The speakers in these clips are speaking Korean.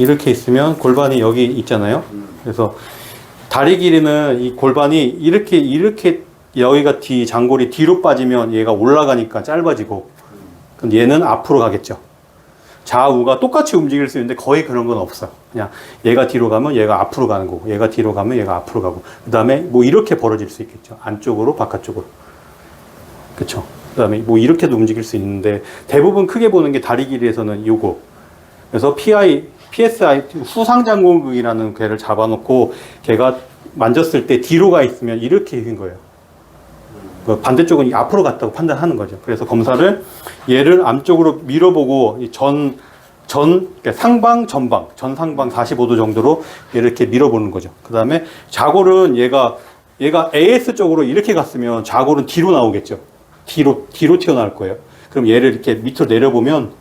이렇게 있으면 골반이 여기 있잖아요. 그래서 다리 길이는 이 골반이 이렇게 이렇게 여기가 뒤 장골이 뒤로 빠지면 얘가 올라가니까 짧아지고 그럼 얘는 앞으로 가겠죠. 좌우가 똑같이 움직일 수 있는데 거의 그런 건 없어. 그냥 얘가 뒤로 가면 얘가 앞으로 가는 거고, 얘가 뒤로 가면 얘가 앞으로 가고, 그 다음에 뭐 이렇게 벌어질 수 있겠죠. 안쪽으로, 바깥쪽으로. 그쵸. 그 다음에 뭐 이렇게도 움직일 수 있는데 대부분 크게 보는 게 다리 길이에서는 요거. 그래서 PI, PSI, 후상장공극이라는 걔를 잡아놓고 걔가 만졌을 때 뒤로 가 있으면 이렇게 된 거예요. 그 반대쪽은 앞으로 갔다고 판단하는 거죠. 그래서 검사를 얘를 앞쪽으로 밀어보고 이 전, 전, 그러니까 상방, 전방, 전상방 45도 정도로 얘를 이렇게 밀어보는 거죠. 그 다음에 좌골은 얘가, 얘가 AS 쪽으로 이렇게 갔으면 좌골은 뒤로 나오겠죠. 뒤로, 뒤로 튀어나올 거예요. 그럼 얘를 이렇게 밑으로 내려보면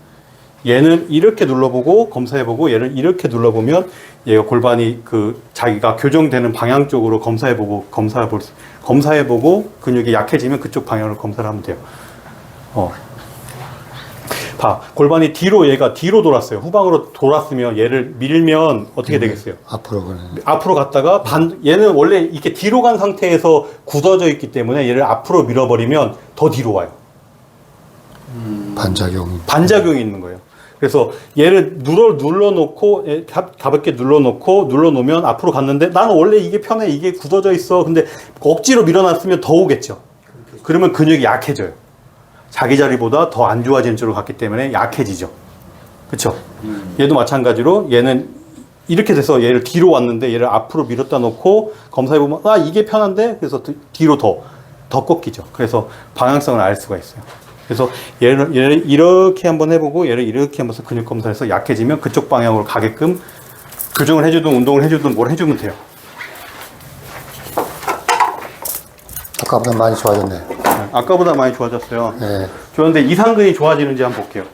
얘는 이렇게 눌러보고 검사해보고 얘를 이렇게 눌러보면 얘가 골반이 그 자기가 교정되는 방향 쪽으로 검사해보고 검사해볼 수- 검사해보고 근육이 약해지면 그쪽 방향으로 검사를 하면 돼요. 어. 봐 골반이 뒤로 얘가 뒤로 돌았어요. 후방으로 돌았으면 얘를 밀면 어떻게 되겠어요? 앞으로 가는. 앞으로 갔다가 반 얘는 원래 이렇게 뒤로 간 상태에서 굳어져 있기 때문에 얘를 앞으로 밀어버리면 더 뒤로 와요. 반작용. 반작용이 있는 거예요. 그래서 얘를 눌러 눌러놓고 얘 가- 가볍게 눌러놓고 눌러놓으면 앞으로 갔는데 나는 원래 이게 편해 이게 굳어져 있어. 근데 억지로 밀어놨으면 더 오겠죠. 그러면 근육이 약해져요. 자기 자리보다 더 안 좋아지는 쪽으로 갔기 때문에 약해지죠. 그렇죠. 얘도 마찬가지로 얘는 이렇게 돼서 얘를 뒤로 왔는데 얘를 앞으로 밀었다 놓고 검사해 보면 아 이게 편한데 그래서 드- 뒤로 더더 꺾이죠. 그래서 방향성을 알 수가 있어요. 그래서 얘를, 얘를 이렇게 한번 해보고 얘를 이렇게 한번 해서 근육 검사해서 약해지면 그쪽 방향으로 가게끔 교정을 해주든 운동을 해주든 뭘 해주면 돼요. 아까보다 많이 좋아졌네. 네, 아까보다 많이 좋아졌어요. 네. 좋은데 이상근이 좋아지는지 한번 볼게요.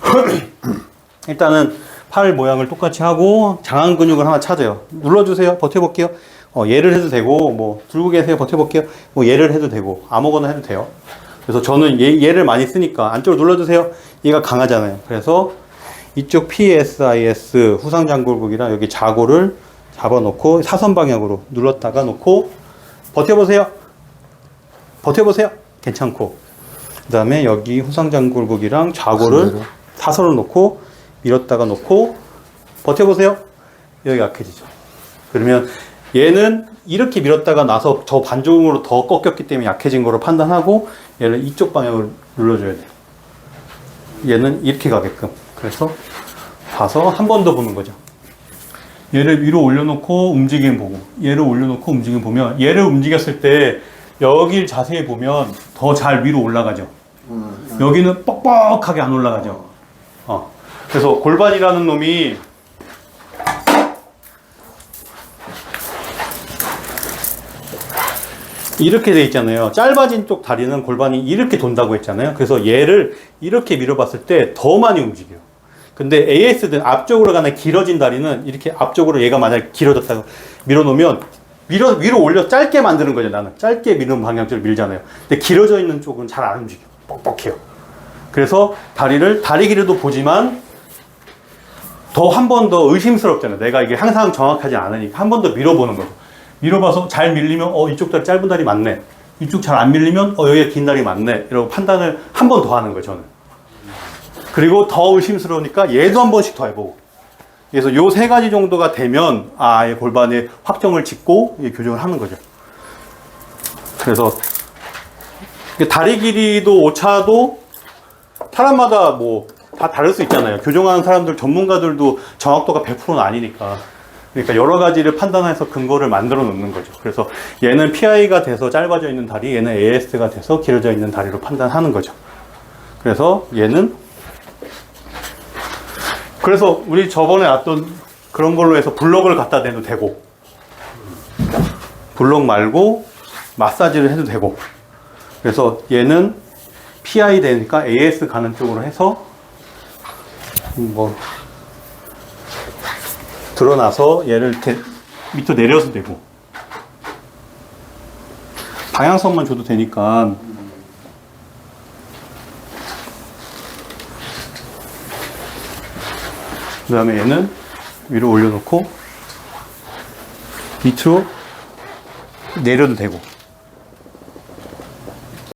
일단은 팔 모양을 똑같이 하고 장안 근육을 하나 찾아요. 눌러주세요. 버텨볼게요. 어, 얘를 해도 되고 뭐 들고 계세요. 버텨볼게요. 뭐 얘를 해도 되고 아무거나 해도 돼요. 그래서 저는 얘, 얘를 많이 쓰니까 안쪽으로 눌러주세요. 얘가 강하잖아요. 그래서 이쪽 PSIS 후상장골국이랑 여기 자골을 잡아놓고 사선 방향으로 눌렀다가 놓고 버텨보세요. 버텨보세요. 괜찮고 그 다음에 여기 후상장골국이랑 좌골을 반대로. 사선을 놓고 밀었다가 놓고 버텨보세요. 여기 약해지죠. 그러면 얘는 이렇게 밀었다가 나서 저 반쪽으로 더 꺾였기 때문에 약해진 거로 판단하고 얘를 이쪽 방향으로 눌러줘야 돼요. 얘는 이렇게 가게끔. 그래서 봐서 한 번 더 보는 거죠. 얘를 위로 올려놓고 움직임 보고 얘를 올려놓고 움직임 보면 얘를 움직였을 때 여길 자세히 보면 더 잘 위로 올라가죠. 여기는 뻑뻑하게 안 올라가죠. 어. 그래서 골반이라는 놈이 이렇게 돼 있잖아요. 짧아진 쪽 다리는 골반이 이렇게 돈다고 했잖아요. 그래서 얘를 이렇게 밀어봤을 때 더 많이 움직여요. 근데 AS든 앞쪽으로 가는 길어진 다리는 이렇게 앞쪽으로 얘가 만약 길어졌다고 밀어놓으면 밀어, 위로 올려 짧게 만드는 거죠, 나는. 짧게 미는 방향쪽으로 밀잖아요. 근데 길어져 있는 쪽은 잘 안 움직여. 뻑뻑해요. 그래서 다리를, 다리 길이도 보지만 더 한 번 더 의심스럽잖아요. 내가 이게 항상 정확하지 않으니까 한 번 더 밀어보는 거죠. 밀어봐서 잘 밀리면, 어, 이쪽 다리 짧은 다리 맞네. 이쪽 잘 안 밀리면, 어, 여기가 긴 다리 맞네. 이러고 판단을 한 번 더 하는 거예요, 저는. 그리고 더 의심스러우니까 얘도 한 번씩 더 해보고. 그래서 요 세 가지 정도가 되면, 아, 예, 골반에 확정을 짓고, 예, 교정을 하는 거죠. 그래서, 다리 길이도 오차도 사람마다 뭐 다 다를 수 있잖아요. 교정하는 사람들, 전문가들도 정확도가 100%는 아니니까. 그러니까 여러 가지를 판단해서 근거를 만들어 놓는 거죠. 그래서 얘는 PI가 돼서 짧아져 있는 다리, 얘는 AS가 돼서 길어져 있는 다리로 판단하는 거죠. 그래서 얘는 그래서 우리 저번에 왔던 그런 걸로 해서 블럭을 갖다 대도 되고 블럭 말고 마사지를 해도 되고 그래서 얘는 PI 되니까 AS 가는 쪽으로 해서 뭐 드러나서 얘를 이렇게 밑으로 내려서 되고. 방향성만 줘도 되니까. 그 다음에 얘는 위로 올려놓고 밑으로 내려도 되고